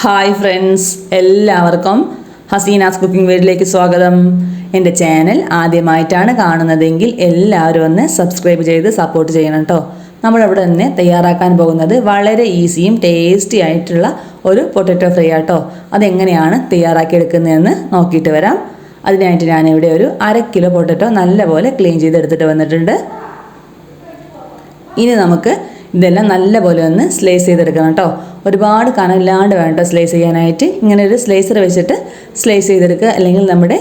Hi friends എല്ലാവർക്കും Hasina's cooking വീഡിലേക്ക് സ്വാഗതം. എന്റെ ചാനൽ ആദ്യമായിട്ടാണ് കാണുന്നതെങ്കിൽ എല്ലാവരും ഒന്ന് സബ്സ്ക്രൈബ് ചെയ്ത് സപ്പോർട്ട് ചെയ്യണം കേട്ടോ നമ്മളിവിടെ തന്നെ തയ്യാറാക്കാൻ പോകുന്നത് വളരെ ഈസിയും ടേസ്റ്റി ആയിട്ടുള്ള ഒരു പൊട്ടറ്റോ ഫ്രൈ ആട്ടോ അതെങ്ങനെയാണ് തയ്യാറാക്കിയെടുക്കുന്നതെന്ന് നോക്കിയിട്ട് വരാം. അതിനായിട്ട് ഞാനിവിടെ ഒരു അര കിലോ പൊട്ടറ്റോ നല്ലപോലെ ക്ലീൻ ചെയ്തെടുത്തിട്ട് വന്നിട്ടുണ്ട്. ഇനി നമുക്ക് ഇതെല്ലാം നല്ലപോലെ ഒന്ന് സ്ലൈസ് ചെയ്തെടുക്കണം കേട്ടോ ഒരുപാട് കനമില്ലാണ്ട് വേണ്ട സ്ലൈസ് ചെയ്യാനായിട്ട് ഇങ്ങനെ ഒരു സ്ലൈസർ വെച്ചിട്ട് സ്ലൈസ് ചെയ്തെടുക്കുക. അല്ലെങ്കിൽ നമ്മുടെ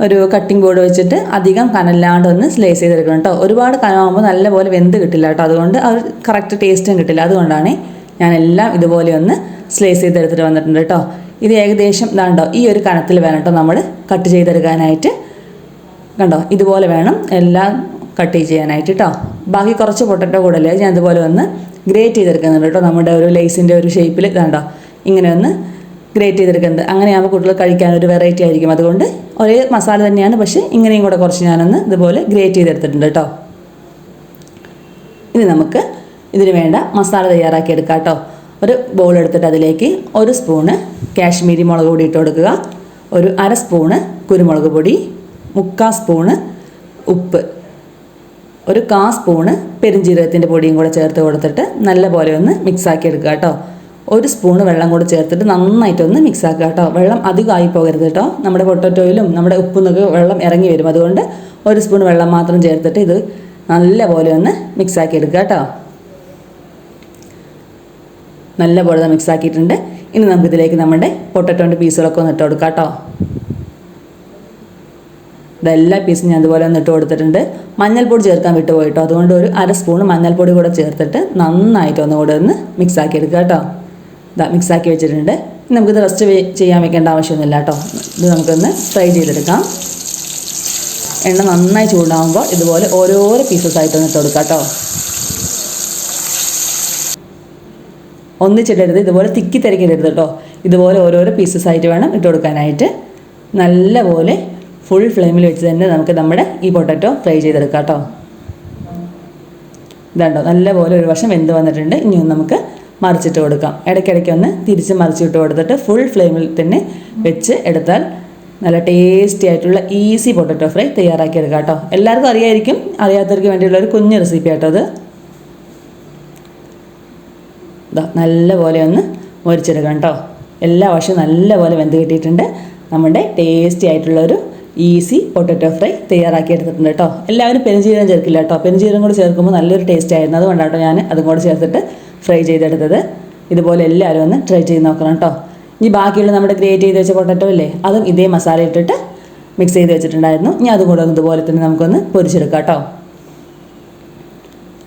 ഒരു കട്ടിംഗ് ബോർഡ് വെച്ചിട്ട് അധികം കനമില്ലാണ്ട് ഒന്ന് സ്ലൈസ് ചെയ്തെടുക്കണം കേട്ടോ. ഒരുപാട് കനമാകുമ്പോൾ നല്ലപോലെ വെന്ത് കിട്ടില്ല കേട്ടോ. അതുകൊണ്ട് അത് കറക്റ്റ് ടേസ്റ്റും കിട്ടില്ല. അതുകൊണ്ടാണ് ഞാൻ എല്ലാം ഇതുപോലെ ഒന്ന് സ്ലൈസ് ചെയ്തെടുത്തിട്ട് വന്നിട്ടുണ്ട് കേട്ടോ. ഇത് ഏകദേശം ഇതാണ്ടോ ഈ ഒരു കനത്തിൽ വേണം കേട്ടോ നമ്മൾ കട്ട് ചെയ്തെടുക്കാനായിട്ട്. കണ്ടോ ഇതുപോലെ വേണം എല്ലാം കട്ട് ചെയ്യാനായിട്ട് കേട്ടോ. ബാക്കി കുറച്ച് പൊട്ടറ്റോ കൂടല്ലേ? ഞാൻ ഇതുപോലെ ഒന്ന് ഗ്രേറ്റ് ചെയ്തെടുക്കുന്നുണ്ട് കേട്ടോ. നമ്മുടെ ഒരു ലേസിന്റെ ഒരു ഷേപ്പിൽ ഇതാണ്ടോ. ഇങ്ങനെ ഒന്ന് ഗ്രേറ്റ് ചെയ്തെടുക്കുന്നത് അങ്ങനെയാകുമ്പോൾ കുട്ടികൾ കഴിക്കാൻ ഒരു വെറൈറ്റി ആയിരിക്കും. അതുകൊണ്ട് ഒരേ മസാല തന്നെയാണ്. പക്ഷേ ഇങ്ങനെയും കൂടെ കുറച്ച് ഞാനൊന്ന് ഇതുപോലെ ഗ്രേറ്റ് ചെയ്തെടുത്തിട്ടുണ്ട് കേട്ടോ. ഇനി നമുക്ക് ഇതിന് വേണ്ട മസാല തയ്യാറാക്കി എടുക്കാം കേട്ടോ. ഒരു ബൗൾ എടുത്തിട്ട് അതിലേക്ക് ഒരു സ്പൂണ് കാശ്മീരി മുളക് പൊടി ഇട്ട് കൊടുക്കുക. ഒരു അര സ്പൂണ് കുരുമുളക് പൊടി. മുക്കാൽ സ്പൂണ് ഉപ്പ്. ഒരു കാ സ്പൂണ് പെരിഞ്ജീരകത്തിന്റെ പൊടിയും കൂടെ ചേർത്ത് കൊടുത്തിട്ട് നല്ലപോലെ ഒന്ന് മിക്സാക്കി എടുക്കുക കേട്ടോ. ഒരു സ്പൂണ് വെള്ളം കൂടെ ചേർത്തിട്ട് നന്നായിട്ടൊന്ന് മിക്സ് ആക്കുക കേട്ടോ. വെള്ളം അധികമായി പോകരുത് കേട്ടോ. നമ്മുടെ പൊട്ടറ്റോയിലും നമ്മുടെ ഉപ്പിന്നൊക്കെ വെള്ളം ഇറങ്ങി വരും. അതുകൊണ്ട് ഒരു സ്പൂൺ വെള്ളം മാത്രം ചേർത്തിട്ട് ഇത് നല്ലപോലെ ഒന്ന് മിക്സാക്കി എടുക്കുക കേട്ടോ. നല്ലപോലെ മിക്സ് ആക്കിയിട്ടുണ്ട് ഇനി നമുക്കിതിലേക്ക് നമ്മുടെ പൊട്ടറ്റോന്റെ പീസുകളൊക്കെ ഒന്ന് ഇട്ട് കൊടുക്കാം കേട്ടോ. ഇതെല്ലാ പീസും ഞാൻ ഇതുപോലെ ഒന്ന് ഇട്ട് കൊടുത്തിട്ടുണ്ട്. മഞ്ഞൾപ്പൊടി ചേർക്കാൻ വിട്ടുപോയിട്ടോ. അതുകൊണ്ട് ഒരു അര സ്പൂൺ മഞ്ഞൾപ്പൊടി കൂടെ ചേർത്തിട്ട് നന്നായിട്ട് ഒന്നുകൂടെ ഒന്ന് മിക്സ് ആക്കി എടുക്കുക കേട്ടോ. ഇതാ മിക്സ് ആക്കി വെച്ചിട്ടുണ്ട്. നമുക്കിത് റെസ്റ്റ് ചെയ്യാൻ വെക്കേണ്ട ആവശ്യമൊന്നുമില്ല കേട്ടോ. ഇത് നമുക്കൊന്ന് ഫ്രൈ ചെയ്തെടുക്കാം. എണ്ണ നന്നായി ചൂടാകുമ്പോൾ ഇതുപോലെ ഓരോരോ ആയിട്ടൊന്ന് ഇട്ട് കൊടുക്കാം കേട്ടോ. ഒന്നിച്ചിടരുത് ഇതുപോലെ തിക്കി തിരക്കിടരുത് കേട്ടോ. ഇതുപോലെ ഓരോരോ പീസസ് ആയിട്ട് വേണം ഇട്ട് കൊടുക്കാനായിട്ട്. നല്ലപോലെ ഫുൾ ഫ്ലെയിമിൽ വെച്ച് തന്നെ നമുക്ക് നമ്മുടെ ഈ പൊട്ടറ്റോ ഫ്രൈ ചെയ്തെടുക്കാം കേട്ടോ. ഇതാണ്ടോ നല്ലപോലെ ഒരു വശം വെന്ത് വന്നിട്ടുണ്ട്. ഇനി നമുക്ക് മറിച്ചിട്ട് കൊടുക്കാം. ഇടയ്ക്കിടയ്ക്ക് ഒന്ന് തിരിച്ച് മറിച്ചിട്ട് കൊടുത്തിട്ട് ഫുൾ ഫ്ലെയിമിൽ തന്നെ വെച്ച് എടുത്താൽ നല്ല ടേസ്റ്റി ആയിട്ടുള്ള ഈസി പൊട്ടറ്റോ ഫ്രൈ തയ്യാറാക്കി എടുക്കാം കേട്ടോ. എല്ലാവർക്കും അറിയായിരിക്കും അറിയാത്തവർക്ക് വേണ്ടിയുള്ള ഒരു കുഞ്ഞു റെസിപ്പി ആട്ടോ അത്. നല്ലപോലെ ഒന്ന് മുരിച്ചെടുക്കണം കേട്ടോ. എല്ലാ വശവും നല്ലപോലെ വെന്ത് കിട്ടിയിട്ടുണ്ട്. നമ്മുടെ ടേസ്റ്റി ആയിട്ടുള്ള ഒരു ഈസി പൊട്ടറ്റോ ഫ്രൈ തയ്യാറാക്കി എടുത്തിട്ടുണ്ട് കേട്ടോ. എല്ലാവരും പെരുംജീരകം ചേർക്കില്ല കേട്ടോ. പെരുംജീരകം കൂടി ചേർക്കുമ്പോൾ നല്ലൊരു ടേസ്റ്റ് ആയിരുന്നു. അതുകൊണ്ടാട്ടോ ഞാൻ അതും കൂടെ ചേർത്തിട്ട് ഫ്രൈ ചെയ്തെടുത്തത്. ഇതുപോലെ എല്ലാവരും ഒന്ന് ട്രൈ ചെയ്ത് നോക്കണം കേട്ടോ. ഇനി ബാക്കിയുള്ള നമ്മുടെ ഗ്രേറ്റ് ചെയ്ത് വെച്ച പൊട്ടറ്റോ അല്ലേ അതും ഇതേ മസാല ഇട്ടിട്ട് മിക്സ് ചെയ്ത് വെച്ചിട്ടുണ്ടായിരുന്നു. ഇനി അതും കൂടെ ഇതുപോലെ തന്നെ നമുക്കൊന്ന് പൊരിച്ചെടുക്കാം കേട്ടോ.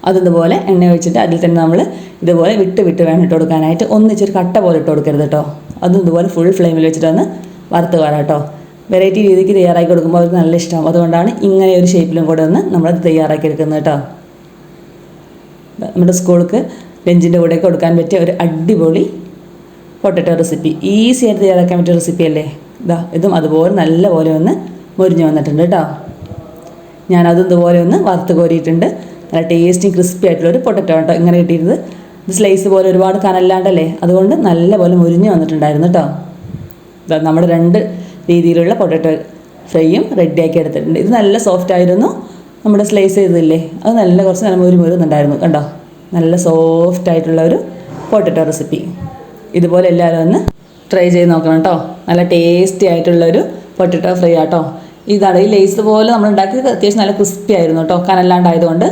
അതിതുപോലെ എണ്ണ ഒഴിച്ചിട്ട് അതിൽ തന്നെ നമ്മൾ ഇതുപോലെ വിട്ട് വിട്ട് വേണം ഇട്ട് കൊടുക്കാനായിട്ട്. ഒന്നിച്ചൊരു കട്ട പോലെ ഇട്ട് കൊടുക്കരുത് കേട്ടോ. അതും ഇതുപോലെ ഫുൾ ഫ്ലെയിമിൽ വെച്ചിട്ടൊന്ന് വറുത്ത് വരാം കേട്ടോ. വെറൈറ്റി രീതിക്ക് തയ്യാറാക്കി കൊടുക്കുമ്പോൾ അവർക്ക് നല്ല ഇഷ്ടമാവും അതുകൊണ്ടാണ് ഇങ്ങനെ ഒരു ഷേപ്പിലും കൂടെ ഒന്ന് നമ്മളത് തയ്യാറാക്കി എടുക്കുന്നത് കേട്ടോ നമ്മുടെ സ്കൂൾക്ക് ലഞ്ചിന്റെ കൂടെയൊക്കെ കൊടുക്കാൻ പറ്റിയ ഒരു അടിപൊളി പൊട്ടറ്റോ റെസിപ്പി ഈസി ആയിട്ട് തയ്യാറാക്കാൻ പറ്റിയ റെസിപ്പി അല്ലേ? ഇതാ ഇതും അതുപോലെ നല്ല പോലെ ഒന്ന് മുരിഞ്ഞ് വന്നിട്ടുണ്ട് കേട്ടോ ഞാനതും ഇതുപോലെ ഒന്ന് വറുത്ത് കോരിയിട്ടുണ്ട്. നല്ല ടേസ്റ്റി ക്രിസ്പി ആയിട്ടുള്ള ഒരു പൊട്ടറ്റോ കേട്ടോ ഇങ്ങനെ കിട്ടിയിരുന്നത്. ഇത് സ്ലൈസ് പോലെ ഒരുപാട് കനല്ലാണ്ടല്ലേ? അതുകൊണ്ട് നല്ല പോലെ മുരിഞ്ഞ് വന്നിട്ടുണ്ടായിരുന്നു കേട്ടോ നമ്മുടെ രണ്ട് രീതിയിലുള്ള പൊട്ടറ്റോ ഫ്രൈയും റെഡിയാക്കി എടുത്തിട്ടുണ്ട്. ഇത് നല്ല സോഫ്റ്റ് ആയിരുന്നു. നമ്മുടെ സ്ലൈസ് ചെയ്തില്ലേ അത് നല്ല കുറച്ച് നല്ല മുരു മുരുന്നുണ്ടായിരുന്നു. കണ്ടോ? നല്ല സോഫ്റ്റ് ആയിട്ടുള്ള ഒരു പൊട്ടറ്റോ റെസിപ്പി ഇതുപോലെ എല്ലാവരും ഒന്ന് ട്രൈ ചെയ്ത് നോക്കണം കേട്ടോ. നല്ല ടേസ്റ്റി ആയിട്ടുള്ള ഒരു പൊട്ടറ്റോ ഫ്രൈ ആട്ടോ. ഇതാണ് ഈ ലേസ് പോലെ നമ്മൾ ഉണ്ടാക്കിയത് അത്യാവശ്യം നല്ല ക്രിസ്പി ആയിരുന്നു കേട്ടോ. കനല്ലാണ്ടായതുകൊണ്ട്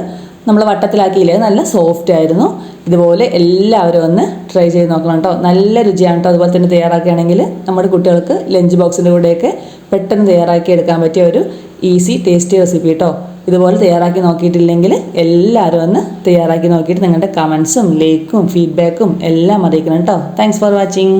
നമ്മൾ വട്ടത്തിലാക്കിയില്ലേ? നല്ല സോഫ്റ്റ് ആയിരുന്നു. ഇതുപോലെ എല്ലാവരും ഒന്ന് ട്രൈ ചെയ്ത് നോക്കണം കേട്ടോ. നല്ല രുചിയാണ് കേട്ടോ. അതുപോലെ തന്നെ തയ്യാറാക്കുകയാണെങ്കിൽ നമ്മുടെ കുട്ടികൾക്ക് ലഞ്ച് ബോക്സിന്റെ കൂടെയൊക്കെ പെട്ടെന്ന് തയ്യാറാക്കി എടുക്കാൻ പറ്റിയ ഒരു ഈസി ടേസ്റ്റി റെസിപ്പി കേട്ടോ ഇതുപോലെ തയ്യാറാക്കി നോക്കിയിട്ടില്ലെങ്കിൽ എല്ലാവരും ഒന്ന് തയ്യാറാക്കി നോക്കിയിട്ട് നിങ്ങളുടെ കമൻസും ലൈക്കും ഫീഡ്ബാക്കും എല്ലാം അറിയിക്കണം കേട്ടോ. Thanks for watching